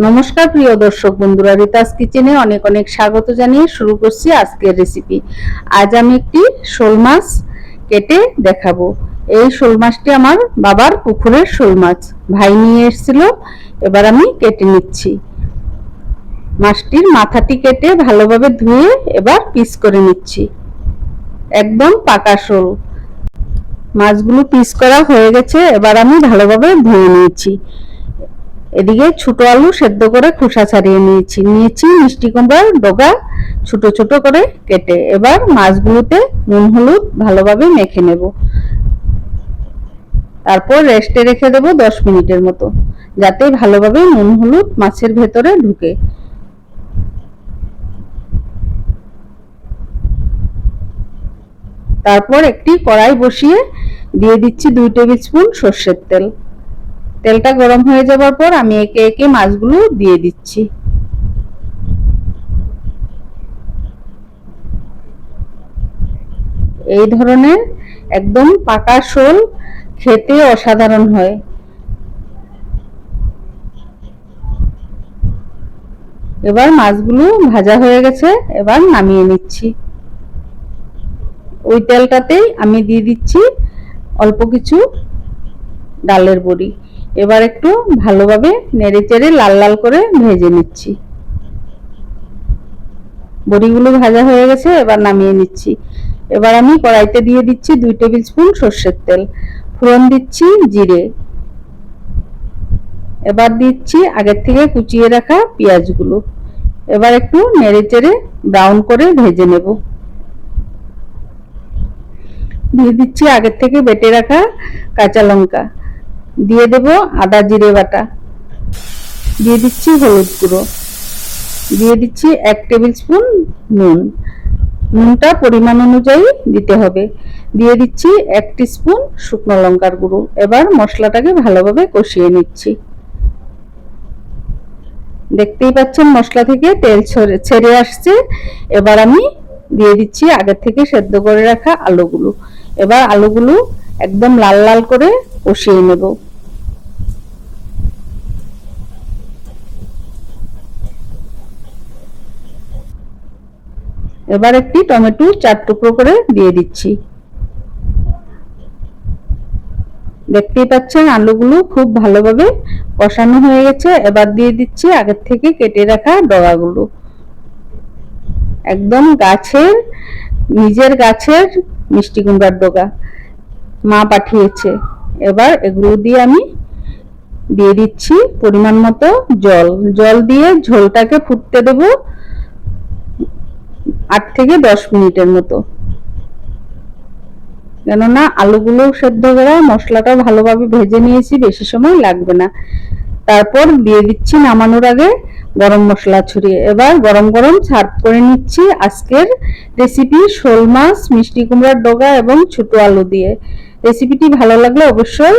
নমস্কার, প্রিয় দর্শক বন্ধুরা, রিতাস কিচেনে অনেক অনেক স্বাগত জানিয়ে শুরু করছি আজকের রেসিপি আজ আমি একটি শোল মাছ কেটে দেখাবো। এই শোল মাছটি আমার বাবার পুকুরের শোল মাছ। ভাই নিয়ে এসেছিল, এবার আমি কেটে নিচ্ছি। মাছটির মাথাটি কেটে ভালোভাবে ধুয়ে এবার পিস করে নিচ্ছি। একদম পাকা শোল। মাছগুলো পিস করা হয়ে গেছে, এবার আমি ভালোভাবে ধুয়ে নিয়েছি। এদিকে ছোট আলু সেদ্ধ করে খোসা ছাড়িয়ে নিয়েছি। নিয়েছি মিষ্টি কুমড়ার ডগা, ছোট ছোট করে কেটে। এবার মাছগুলোতে নুন, হলুদ ভালোভাবে মেখে নেব। তারপর রেস্টে রেখে দেব দশ মিনিটের মতো, যাতে ভালোভাবে নুন, হলুদ মাছের ভেতরে ঢুকে। তারপর একটি কড়াই বসিয়ে দিয়ে দিচ্ছি দুই টেবিল স্পুন সর্ষের তেল। তেলটা গরম হয়ে যাবার পর আমি একে একে মাছগুলো দিয়ে দিচ্ছি। এই ধরনের একদম পাকা শোল খেতে অসাধারণ হয়। এবার মাছগুলো ভাজা হয়ে গেছে, এবার নামিয়ে নিচ্ছি। ওই তেলটাতেই আমি দিয়ে দিচ্ছি অল্প কিছু ডালের বড়ি। এবার একটু ভালোভাবে নেড়ে চেড়ে লাল লাল করে ভেজে নিচ্ছি। বড়িগুলো ভাজা হয়ে গেছে, এবার নামিয়ে নিচ্ছি। এবার আমি কড়াইতে দিয়ে দিচ্ছি দুই টেবিল স্পুন সর্ষের তেল। ফোড়ন দিচ্ছি জিরে। এবার দিচ্ছি আগের থেকে কুচিয়ে রাখা পেঁয়াজগুলো। এবার একটু নেড়ে চেড়ে ব্রাউন করে ভেজে নেব। দিয়ে দিচ্ছি আগের থেকে বেটে রাখা কাঁচা লঙ্কা। দিয়ে দেব আদা জিরে বাটা। দিয়ে দিচ্ছি হলুদ গুঁড়ো। দিয়ে দিচ্ছি এক টেবিল স্পুন নুন। নুনটা পরিমাণ অনুযায়ী দিতে হবে। দিয়ে দিচ্ছি এক স্পুন শুকনো লঙ্কার গুঁড়ো। এবার মশলাটাকে ভালোভাবে কষিয়ে নিচ্ছি। দেখতেই পাচ্ছেন মশলা থেকে তেল ছেড়ে আসছে। এবার আমি দিয়ে দিচ্ছি আগের থেকে সেদ্ধ করে রাখা আলুগুলো। এবার আলুগুলো একদম লাল লাল করে কষিয়ে নেব। এবার একটি টমেটো চার টুকরো করে দিয়ে দিচ্ছি। দেখতেই পাচ্ছেন আলুগুলো খুব ভালোভাবে কষানো হয়ে গেছে। এবার দিয়ে দিচ্ছি আগের থেকে কেটে রাখা ডগাগুলো। একদম গাছের, নিজের গাছের মিষ্টি কুমড়ার ডগা। মা পাঠিয়েছে। এবার এগুলো দিয়ে আমি দিয়ে দিচ্ছি পরিমাণ মতো জল। জল দিয়ে ঝোলটাকে ফুটতে দেব আট থেকে দশ মিনিটের মতো। কেননা আলুগুলো সেদ্ধ করা মশলাটা ভালোভাবে ভেজে নিয়েছি, বেশি সময় লাগবে না। তারপর দিয়ে দিচ্ছি নামানোর আগে গরম মশলা ছড়িয়ে। এবার গরম গরম সার্ভ করে নিচ্ছি আজকের রেসিপি শোল মাছ, মিষ্টি কুমড়ার ডগা এবং ছোট আলু দিয়ে। রেসিপিটি ভালো লাগলে অবশ্যই